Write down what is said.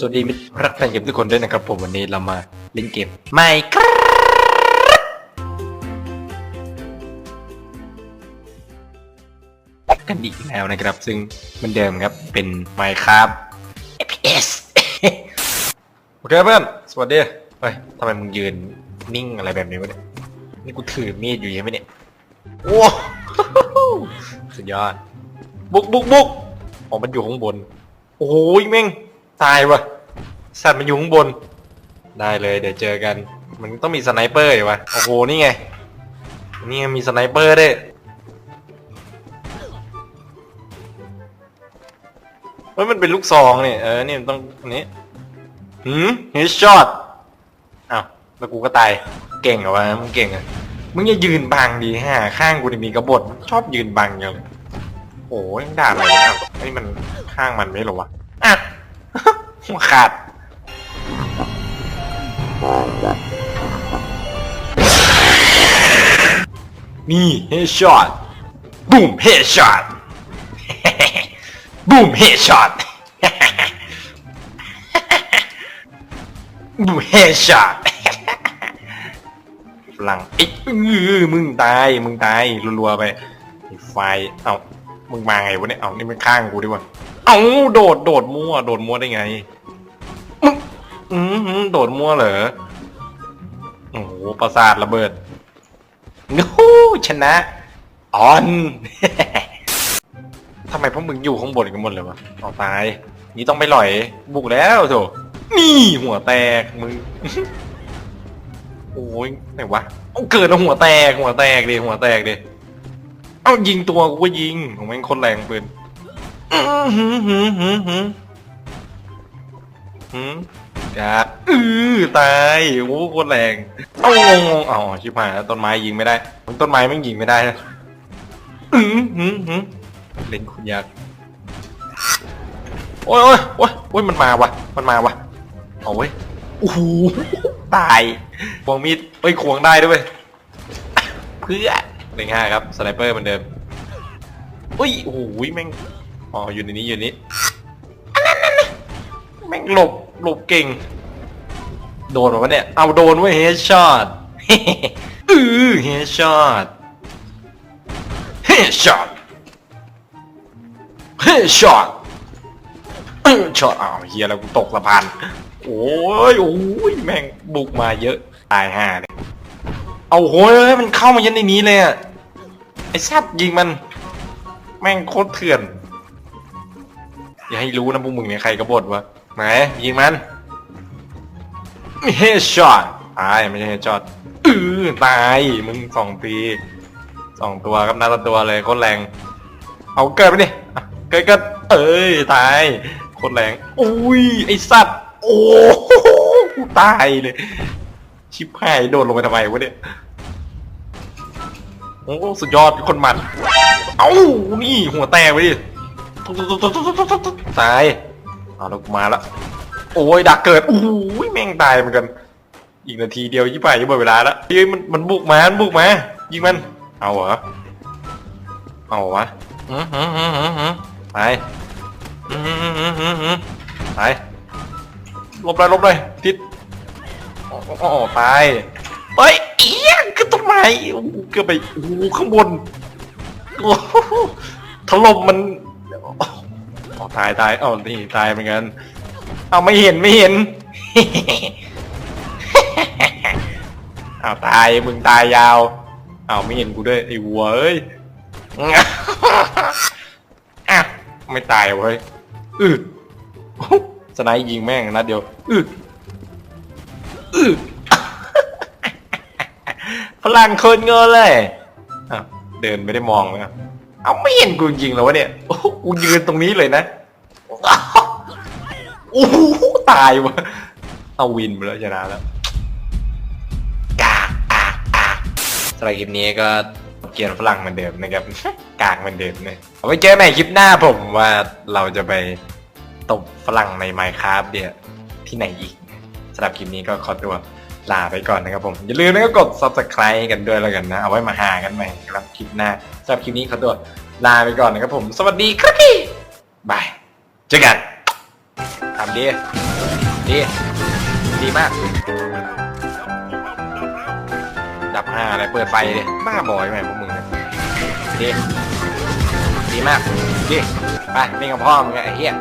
สวัสดีมิตรรักแฟนเกมทุกคนด้วยนะครับ ผมวันนี้เรามาเล่นเกมไม่ครับกันอีกแล้วนะครับ ซึ่งเหมือนเดิมครับเป็น Minecraft FPS โอเคเพื่อนสวัสดีเฮ้ยทำไมมึงยืนนิ่งอะไรแบบนี้วะเนี่ยนี่กูถือมีดอยู่ใช่ไหมเนี่ยโอ้สุดยอดบุกบุกบุกอ๋อมันอยู่ข้างบน โอ้ยแม่ง ตายวะสัตว์มันอยู่ข้างบน ได้เลย เดี๋ยวเจอกัน มันต้องมีสไนเปอร์อยู่วะโอ้โหนี่ไงนี่มีสไนเปอร์ด้วยเฮ้ยมันเป็นลูกซองเนี่ยเออนี่มันต้องนนี้หืมเฮดช็อตอ้าวแล้วกูก็ตายเก่งเหรอวะมึงเก่งอะมึงอย่ายืนบังดีฮะข้างกูนี่มีกระบฏชอบยืนบังอย่างโอ้ยด่าอะไรเนี่ยไอ้มันข้างมันไม่หรอวะ หัวขาดนี่เฮดช็อตบูมเฮดช็อตบูมเฮดช็อตบูมเฮดช็อตฝรั่งไอ้ยอื้อมึงตาย มึงตายรัวๆไปไฟเอ้ามึงมาไงวะเนี่ย เอ้านี่มันข้างกูดีกว่าเอ้าโดดโดดมั่วโดดมั่วได้ไง อืมหือโดดมั่วเหรอ โอ้โหประสาทระเบิดงูชนะ ออน ทำไมพวกมึงอยู่ข้างบนกันหมดเลยวะเอาตาย นี่ต้องไปหล่อย บุกแล้วโถนี่หัวแตกมึง โอ้ยไหนวะเอาเกิดแล้วหัวแตก หัวแตกดิหัวแตกดิ เอายิงตัวกูก็ยิงผมแม่งคนแรงปืนอื้อหือหือหือหือ หือกาอือตายโอ้โคตรแรงเอางงงเอชิบหายแล้วต้นไม้ยิงไม่ได้ต้นไม้แม่งยิงไม่ได้นะอือหือหือเล่นคุณยากโอ้ยโอ้ยโอ้ยโอ้ยมันมาวะมันมาวะเอาเว้ยโอ้โหตายควงมีดเอ้ยควงได้ด้วยเพื่อหนึ่งห้าครับสไนเปอร์เหมือนเดิมอุ้ยโอ้โหแม่งอ๋ออยู่ในนี้อยู่นี้ หลบหลบเก่ง โดนวะเนี่ย เอาโดนเว้ยเฮดช็อตอือเฮดช็อตเฮดช็อตเฮดช็อตเออช็อตอ้าวเฮียแล้วกูตกสะพานโอ้ยโอ้ยแม่งบุกมาเยอะตายห่าเลยเอาโหยเฮ้ยมันเข้ามายันในนี้เลยอะไอ้ซัดยิงมัน แม่งโคตรเถื่อน อย่าให้รู้นะพวกมึงเนี่ยใครกบฏวะ ไหนยิงมันเฮดช็อตตายไม่ใช่เฮดช็อตอือตายมึงสองตีสองตัวครับนัดละตัวเลยโคตรแรง เอาเกิดไปดิเกิดเกิดเอ้ยตายโคตรแรงอุ้ยไอสัตว์โอ้โหตายเลย ชิบหายโดนลงไปทำไมวะเนี่ยโอ้สุดยอดคนมันเอ้านี่หัวแตกไปดิตาย เอาแล้วกูมาละโอ้ยดักเกิดโอ้ยแม่งตายเหมือนกัน อีกนาทีเดียวยี่ป่ายยี่หมดเวลาแล้วเฮ้ยมันมันบุกมามันบุกมายิงมัน เอาเหรอเอาวะหืมหืมหืมหืมไปหืมหืมหืมหืมไปลบเลยลบเลยทิศอ๋อตายเฮ้ยเอียขึ้นต้นไม้โอ้โหเกือบไปโอ้ข้างบนโอ้โหถล่มมัน ตายตายเอ้านี่ตายเหมือนกัน เอาไม่เห็นไม่เห็นเอาตายมึงตายยาว เอาไม่เห็นกูด้วยไอ้วัวเอ้ยอะไม่ตายเว้ยอือสไนด์ยิงแม่งนัดเดียวอืออือพลังคนเงินเลยเดินไม่ได้มองเลยเอาไม่เห็นกูจริงๆแล้ววะเนี่ยกูยืนตรงนี้เลยนะ โอ้โหตายวะเอาวินไปแล้วชนะแล้วกากกากกากสำหรับคลิปนี้ก็เกียร์ฝรั่งเหมือนเดิมนะครับ กากเหมือนเดิมเลยเอาไว้เจอใหม่คลิปหน้าผมว่าเราจะไปตบฝรั่งในไมค์ค a f t เนี่ยที่ไหนอีกสำหรับคลิปนี้ก็ขอตัวลาไปก่อนนะครับผม อย่าลืมนะครับกด subscribe กันด้วยแล้วกันนะ เอาไว้มาหากันใหม่ครับคลิปหน้าสำหรับคลิปนี้ขอตัวลาไปก่อนนะครับผม สวัสดีครับพี่บาย เจอกันทำดี ดี ดีมาก ดับห้าอะไรเปิดไฟดิบ้าบอยแม่พวกมึงเนี่ยดี ดีมาก ดี ไปเล่นกับพ่อมึงไงไอ้เหี้ย